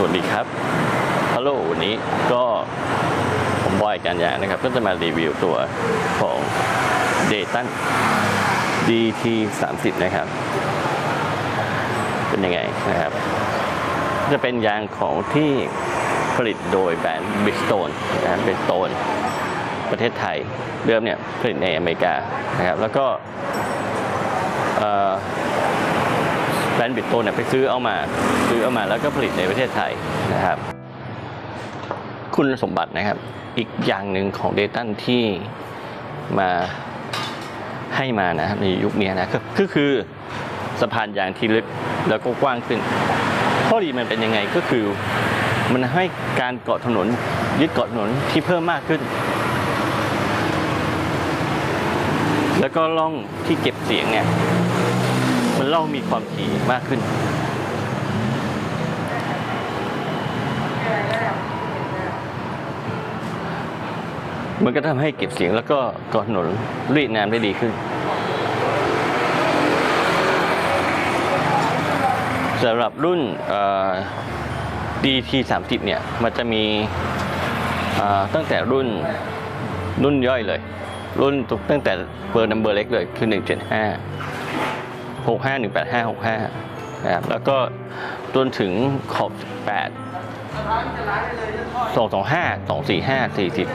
สวัสดีครับ ฮัลโหล วันนี้ก็ผมบอยกันยานะครับ ก็จะมารีวิวตัวของ d a t a n DT 30นะครับ เป็นยังไงนะครับ จะเป็นยางของที่ผลิตโดยแบรนด์ Bridgestone นะครับสโตนประเทศไทยเดิมเนี่ยผลิตในอเมริกานะครับ แล้วก็เอ่อ แบร นด์บิตโตเนี่ยไปซื้อเอามาซื้อเอามาแล้วก็ผลิตในประเทศไทยนะครับ คุณสมบัตินะครับ อีกอย่างหนึ่งของเดตันที่มาให้มานะครับในยุคนี้นะก็คือสะพานยางที่ลึกแล้วก็กว้างขึ้นข้อดีมันเป็นยังไงก็คือ มันให้การเกาะถนนยึดเกาะถนนที่เพิ่มมากขึ้น แล้วก็ล่องที่เก็บเสียงเนี่ย เล่ามีความถี่มากขึ้น มันก็ทำให้เก็บเสียงแล้วก็กาะถนนรีดน้ำได้ดีขึ้นสำหรับรุ่น DT 30เนี่ย มันจะมีตั้งแต่รุ่นรุ่นย่อยเลย รุ่นตั้งแต่เบอร์นัมเบอร์เล็กเลย คือ 175 หกห้าหนึ่งแปดห้าหกห้านะครับแล้วก็จนถึงขอบแปดสองสองห้าสองสี่ห้าสี่สิบ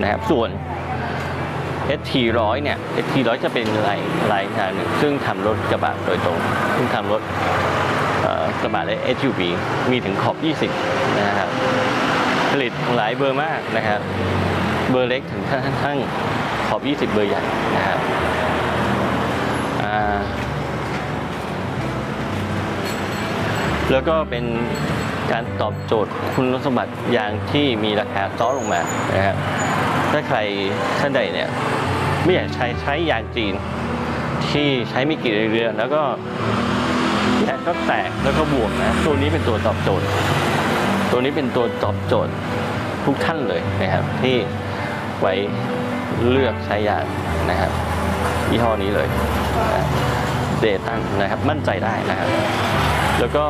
นะครับส่วน ST ร้อยเนี่ย ST ร้อยจะเป็นลายลายทางหนึ่ง ซึ่งทำรถกระบะโดยตรง ซึ่งทำรถกระบะและ SUV มีถึงขอบ 20 นะครับ ผลิตหลายเบอร์มากนะครับ เบอร์เล็กถึงทั้งขอบ 20 เบอร์ใหญ่นะครับ อ่า แล้วก็เป็นการตอบโจทย์คุณสมบัติยางที่มีราคาซ้อลงมานะครับถ้าใครท่านใดเนี่ยไม่อยากใช้ใช้ยางจีน ที่ใช้ไม่กี่เดือนแล้วก็ยางก็แตกแล้วก็บวมนะตัวนี้เป็นตัวตอบโจทย์ ตัวนี้เป็นตัวตอบโจทย์ทุกท่านเลยนะครับ ที่ไว้เลือกใช้ยางนะครับยี่ห้อนี้เลยเดตันนะครับมั่นใจได้นะครับ แล้วก็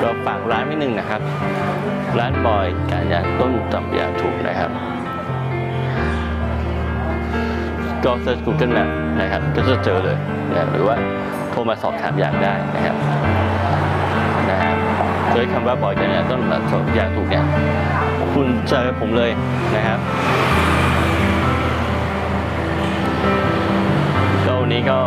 เราฝากร้านไว้หนึ่งนะครับ ร้านบอยการยางต้นตำยาถูกนะครับก็เซิร์ช Google Map นะครับ ก็จะเจอเลยนะรหรือว่าโทรมาสอบถามอย่างได้นะครับนะครับเซิร์ชคำว่าบอยการยางต้นตำยาถูกเนี่ยคุณเจอผมเลยนะครับก็วันนี้ก็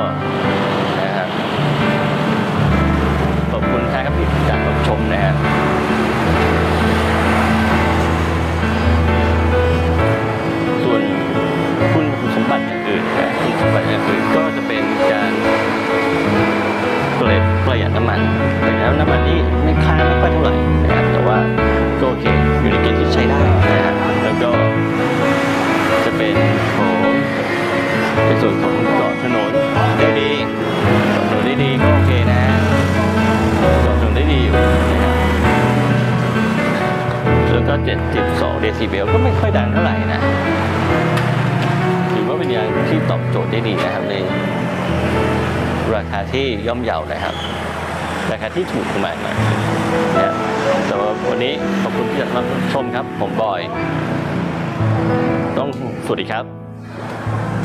ประหยัดน้ำมันนี่ไม่ค่าไม่ค่อยเท่าไหร่นะครับแต่ว่าก็โอเคอยู่ในเกณฑ์ที่ใช้ได้นะฮะแล้วก็จะเป็นของในส่วนของเกาะถนนได้ดีเกาะถนนได้ดีก็โอเคนะเกาะถนนได้ดีอยู่นะครับแล้วก็ 72 เดซิเบลก็ไม่ค่อยดังเท่าไหร่นะถือว่าเป็นยางที่ตอบโจทย์ได้ดีนะครับในราคาที่ย่อมเยานะครับ ราคาที่ถูกประมาณหน่อยนะครับแต่ว่าวันนี้ขอบคุณที่รับชมครับ ผมบอย ต้องสวัสดีครับ